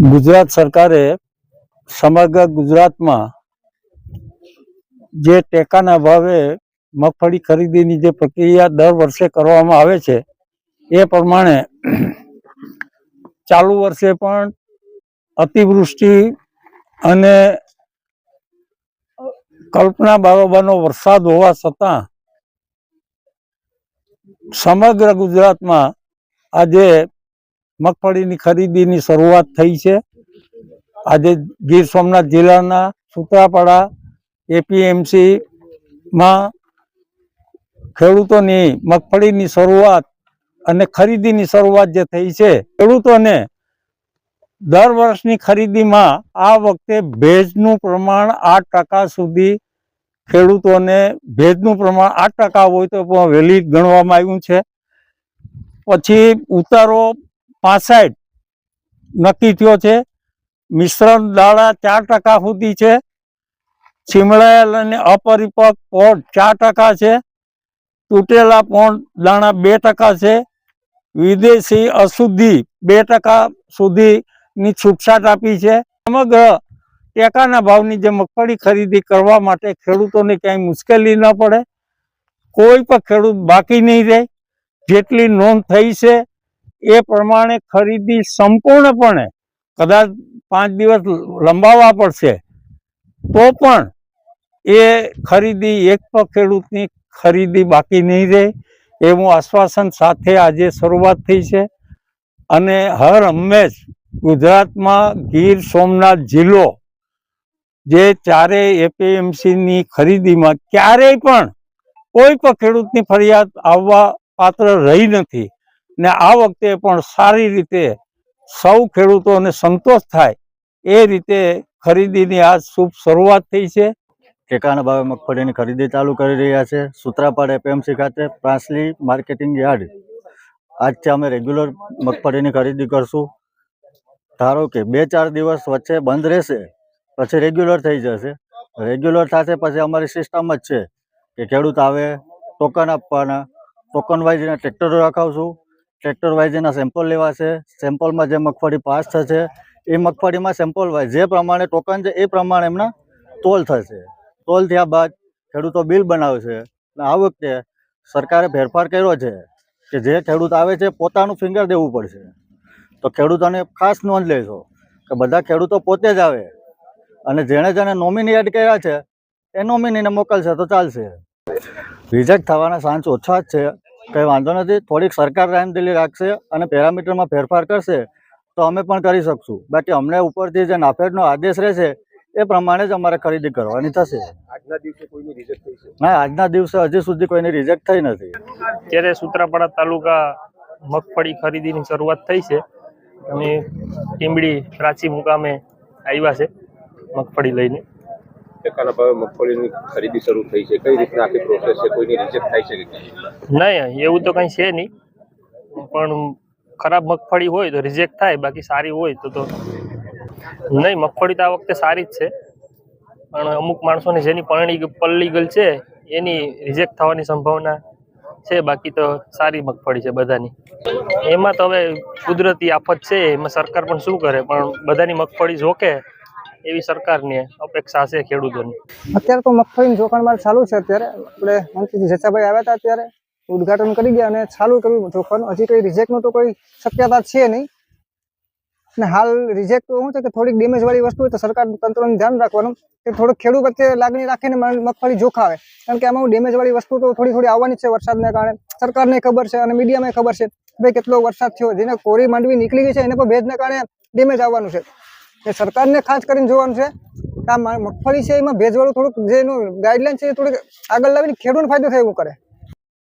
ગુજરાત સરકારે સમગ્ર ગુજરાતમાં જે ટેકાના ભાવે મગફળી ખરીદીની જે પ્રક્રિયા દર વર્ષે કરવામાં આવે છે, એ પ્રમાણે ચાલુ વર્ષે પણ અતિવૃષ્ટિ અને કલ્પના બારોબારનો વરસાદ હોવા છતાં સમગ્ર ગુજરાતમાં આજે મગફળીની ખરીદીની શરૂઆત થઈ છે. આજે ગીર સોમનાથ જિલ્લાના સુત્રાપાડા એપીએમસીમાં ખેડૂતોની મગફળીની શરૂઆત અને ખરીદીની શરૂઆત જે થઈ છે, ખેડૂતોને દર વર્ષની ખરીદીમાં આ વખતે ભેજનું પ્રમાણ આઠ ટકા સુધી ખેડૂતોને ભેજનું પ્રમાણ આઠ ટકા હોય તો વહેલી ગણવામાં આવ્યું છે. પછી ઉતારો પાસઠ નક્કી થયો છે. મિશ્રણ દાણા ચાર ટકા સુધી છે. છીમળાયેલ અને અપરિપક પોટ ચાર ટકા છે. તૂટેલા પોણ દાણા બે ટકા છે. વિદેશી અશુદ્ધિ બે ટકા સુધીની છૂટછાટ આપી છે. સમગ્ર ટેકાના ભાવની જે મગફળી ખરીદી કરવા માટે ખેડૂતોને ક્યાંય મુશ્કેલી ન પડે. કોઈ પણ ખેડૂત બાકી નહીં રહે. જેટલી નોંધ થઈ છે એ પ્રમાણે ખરીદી સંપૂર્ણપણે કદાચ પાંચ દિવસ લંબાવવા પડશે, તો પણ એ ખરીદી એક પણ ખેડૂતની ખરીદી બાકી નહીં રહે એવું આશ્વાસન સાથે આજે શરૂઆત થઈ છે. અને હર હંમેશ ગુજરાતમાં ગીર સોમનાથ જિલ્લો જે ચારેય એપીએમસીની ખરીદીમાં ક્યારેય પણ કોઈ પણ ખેડૂતની ફરિયાદ આવવા પાત્ર રહી નથી. ને આ વખતે પણ સારી રીતે સૌ ખેડૂતોને સંતોષ થાય એ રીતે ખરીદીની આ શુભ શરૂઆત થઈ છે. ટેકાના ભાવે મગફળીની ખરીદી ચાલુ કરી રહ્યા છે. સૂત્રાપાડ એપીએમસી ખાતે પ્રાંસલી માર્કેટિંગ યાર્ડ. આજથી અમે રેગ્યુલર મગફળીની ખરીદી કરશું. ધારો કે બે ચાર દિવસ વચ્ચે બંધ રહેશે, પછી રેગ્યુલર થઈ જશે. રેગ્યુલર થશે પછી અમારી સિસ્ટમ જ છે કે ખેડૂત આવે ટોકન આપવાના ટોકન વાઇઝ ટ્રેક્ટરો રખાવશું. ટ્રેક્ટર વાઇઝ એના સેમ્પલ લેવાશે. સેમ્પલમાં જે મગફળી પાસ થશે, એ મગફળીમાં સેમ્પલ વાઇઝ જે પ્રમાણે ટોકન છે, એ પ્રમાણે એમના તોલ થશે. તોલ થયા બાદ ખેડૂતો બિલ બનાવશે. અને આ વખતે સરકારે ફેરફાર કર્યો છે કે જે ખેડૂત આવે છે, પોતાનું ફિંગર દેવું પડશે. તો ખેડૂતોને ખાસ નોંધ લેશો કે બધા ખેડૂતો પોતે જ આવે. અને જેણે જેણે નોમિની એડ કર્યા છે, એ નોમિનીને મોકલશે તો ચાલશે. રિજેક્ટ થવાના ચાન્સ ઓછા જ છે. કંઈ વાંધો નથી. થોડીક સરકાર રાહમદિલી રાખશે અને પેરામીટરમાં ફેરફાર કરશે તો અમે પણ કરી શકશું. બાકી અમને ઉપરથી જે નાફેડનો આદેશ રહેશે એ પ્રમાણે જ અમારે ખરીદી કરવાની થશે. આજના દિવસે કોઈની રિજેક્ટ થઈ છે? ના આજના દિવસે હજી સુધી કોઈની રિજેક્ટ થઈ નથી. ત્યારે સુત્રાપાડા તાલુકા મગફળી ખરીદીની શરૂઆત થઈ છે. અમે ટીમડી પ્રાચી મુકામે આવ્યા છે મગફળી લઈને. ટેકાના ભાવે મગફળીની ખરીદી શરૂ થઈ છે. કઈ રીતના આખી પ્રોસેસ છે? કોઈની રિજેક્ટ થાય છે કે નહીં? એવું તો કંઈ છે નહીં. પણ ખરાબ મગફળી હોય તો રિજેક્ટ થાય, બાકી સારી હોય તો તો નહીં, મગફળી તો આ વખતે સારી જ છે. પણ અમુક માણસોને જેની પરણી પલ્લી ગયેલ છે, એની રિજેક્ટ થવાની સંભાવના છે, બાકી તો સારી મગફળી છે બધાની. એમાં તો હવે કુદરતી આફત છે, એમાં સરકાર પણ શું કરે? પણ બધાની મગફળી જોકે એવી સરકારની અપેક્ષા છે ખેડૂતોની. અત્યારે તો મગફળીનું જોખાણ માલ ચાલુ છે અત્યારે. આપણે મંત્રી જચાભાઈ આવ્યા હતા અત્યારે ઉદઘાટન કરી ગયા અને ચાલુ કર્યું જોખણ હજી કોઈ રિજેક્ટનું તો કોઈ શક્યતા છે નહીં. અને હાલ રિજેક્ટ તો શું છે કે થોડીક ડેમેજ વાળી વસ્તુ હોય તો સરકાર તંત્રનું ધ્યાન રાખવાનું. કે થોડુંક ખેડૂત વચ્ચે લાગણી રાખીને મગફળી જોખાવે. કારણ કે આમાં ડેમેજ વાળી વસ્તુ તો થોડી થોડી આવવાની છે વરસાદને કારણે. સરકારને ખબર છે અને મીડિયામાં ખબર છે ભાઈ કેટલો વરસાદ થયો. જેને કોરી માંડવી નીકળી ગઈ છે, એને પણ ભેજને કારણે ડેમેજ આવવાનું છે. એ સરકારને ખાસ કરીને જોવાનું છે કે આ મગફળી છે, એમાં ભેજવાળું થોડુંક, જે એનું ગાઈડલાઈન છે, એ થોડીક આગળ લાવીને ખેડૂતને ફાયદો થાય એવું કરે.